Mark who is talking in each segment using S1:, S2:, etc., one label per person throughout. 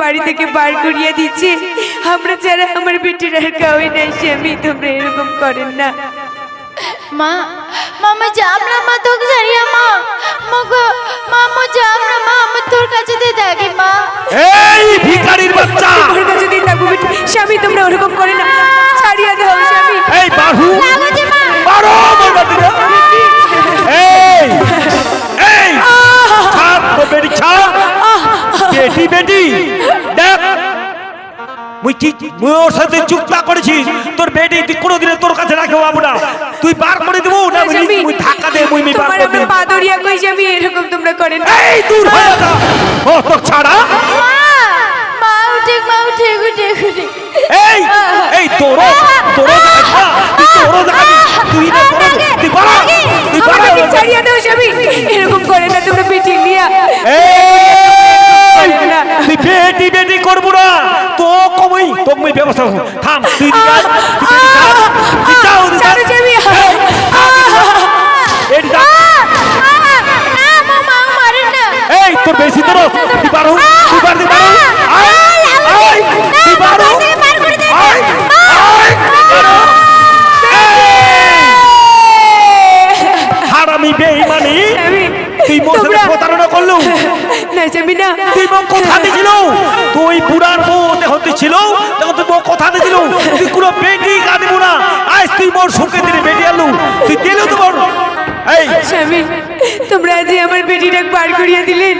S1: বাড়ি থেকে বার করিয়ে দিচ্ছে। আমরা যারা আমার বেটির আর কাউই নাই স্বামী তোমরা এরকম করেন না।
S2: মা মামা যাবনা মা তোকে ছাড়িয়া মা। মগো মামু যাবনা মা আমি তোর কাছে দিয়ে থাকি মা।
S3: এই ভিখারির বাচ্চা!
S1: তোমার কাছে লাগবো বেটি। স্বামী তোমরা ওরকম করে না। ছাড়িয়ে দাও স্বামী।
S3: এই বাহু! বেটি বেটি দেখ। মুই কি মুই ওর সাথে চুক্তা করেছিস তোর বেটি তুই কোনোদিনে তোর কাছে রাখে না। তুই বার করে দেবো না মুই ধাক্কা দে মুই বার করে দেব।
S1: পা ধরিয়া কই স্বামী এরকম তোমরা করেন
S3: এই দূর হয়ে যা। ও তোর ছাড়া।
S2: মা উঠে মা উঠে উঠে উঠে।
S3: এই এই তোরও তোরও দেখা তুই দেখা তুই না তোরও তুই বাড়া তুই
S1: আমার
S3: বাড়া
S1: বেটি ছাড়িয়ে দাও স্বামী। এরকম করে না তোমরা বেটি নিয়া।
S3: এই বেটি বেটি করব না। তো কমই তো মই ব্যবস্থা। থাম তুই এই তোর বেশি তোর তুই পারো তুই পার তুই পারো আয় আয় তুই পারো আয় আয় তুই পারো হারামি বেঈমানি
S1: স্বামী
S3: তুই মোর সাথে
S1: তোমরা-
S3: প্রতারণা করলু?
S1: না স্বামী না।
S3: তুই মোক কথা দিছিল? তুই বুড়ার বউ তুই ছিল? তখন তুই মোক কথা দিছিল? তুই কোনো বেটি কাঁদিব না। আজ তুই মোর সুখে দিলে বেটি আলু তুই দিলু তো মোর এই।
S1: স্বামী তোমরা আজ আমার বেটিটা বার করিয়ে দিলেন।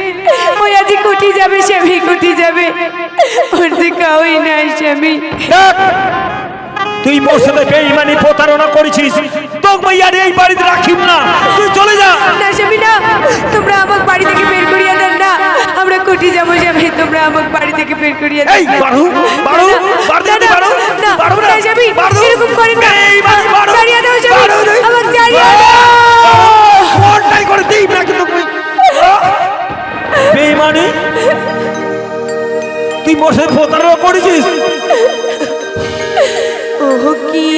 S1: ওই আজ কুটি যাবে স্বামী কুটি যাবে। ওর যে কাউই নাই স্বামী।
S3: তুই মোর সাথে বেঈমানি প্রতারণা করেছিস। তোকে মাইয়ার এই বাড়িতে রাখিব না। তুই চলে যা।
S1: না না। তোমরা আমাকে বাড়ি থেকে বের করিয়ে দেন না। আমরা কুটি যাব তোমরা আমাকে বাড়ি থেকে বের করিয়ে দেন
S3: এই বাড়ু বাড়ু বাড়ু
S1: না, না,
S3: বাড়ু
S1: না,
S3: বাড়ু
S1: না, স্বামী,
S3: বাড়ু।
S1: এরকম না।
S3: বেঈমানি বাড়ু
S1: ছাড়িয়ে দাও, স্বামী,
S3: বাড়ু।
S1: আমাকে ছাড়িয়ে দাও।
S3: ফোনটাই করে দিই না কিন্তু তুই। বেঈমানি? তুই মোর সাথে প্রতারণা করেছিস?
S1: কি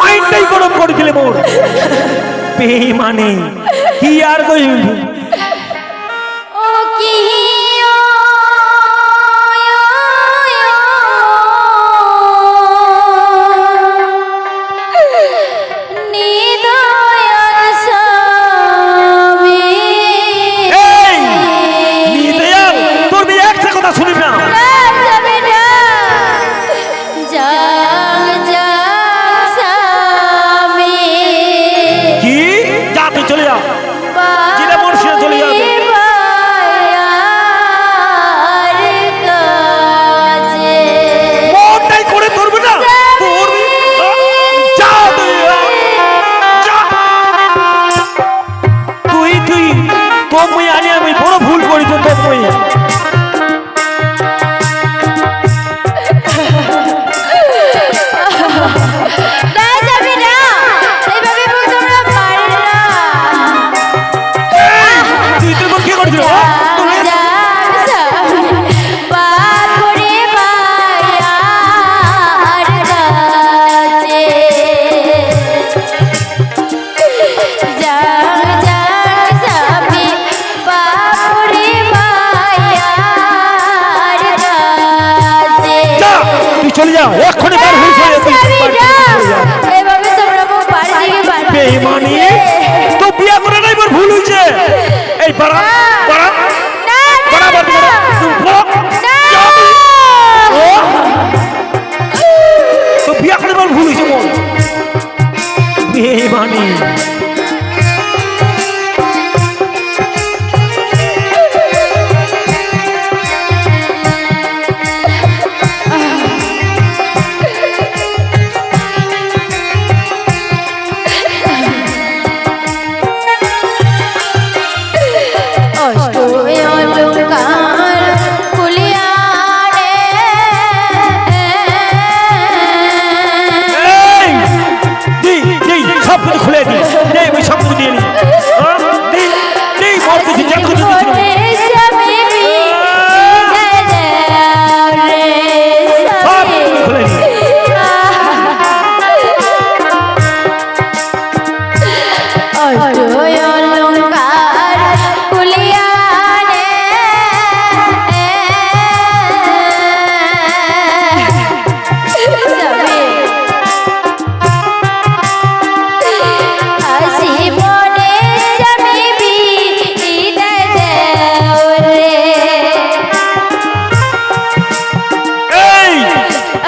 S3: মাইন্ডটাই গরম করেছিলে মোর। পেয়ে মানে কি আর কই
S2: ও কি
S3: যা এক্ষুনি বার হয়ে যা।
S2: এভাবে তোমরা মোক বাড়ি থেকে বার
S3: বেঈমানি। তো বিয়া করে নাই মোর ভুল হইছে। এই পাড়া পাড়া
S2: না,
S3: পাড়া বাদ করে
S2: না।
S3: তুই। ও। তো বিয়া করে ভুল হইছে মোর বেঈমানি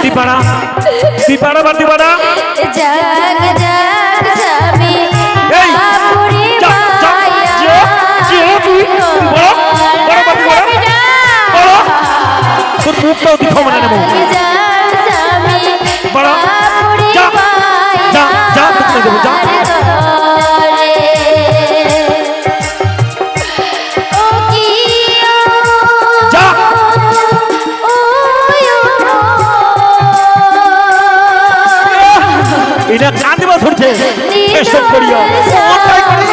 S2: दीपाड़ा
S3: दीपाड़ा
S2: बा दीपाड़ा जग जग তুই ক্ষমা না নেব। বড়, যা, যা, যা, তোকে দেবো, যা। এটা কান্দিবা ধরছে। এসব করিয়া করে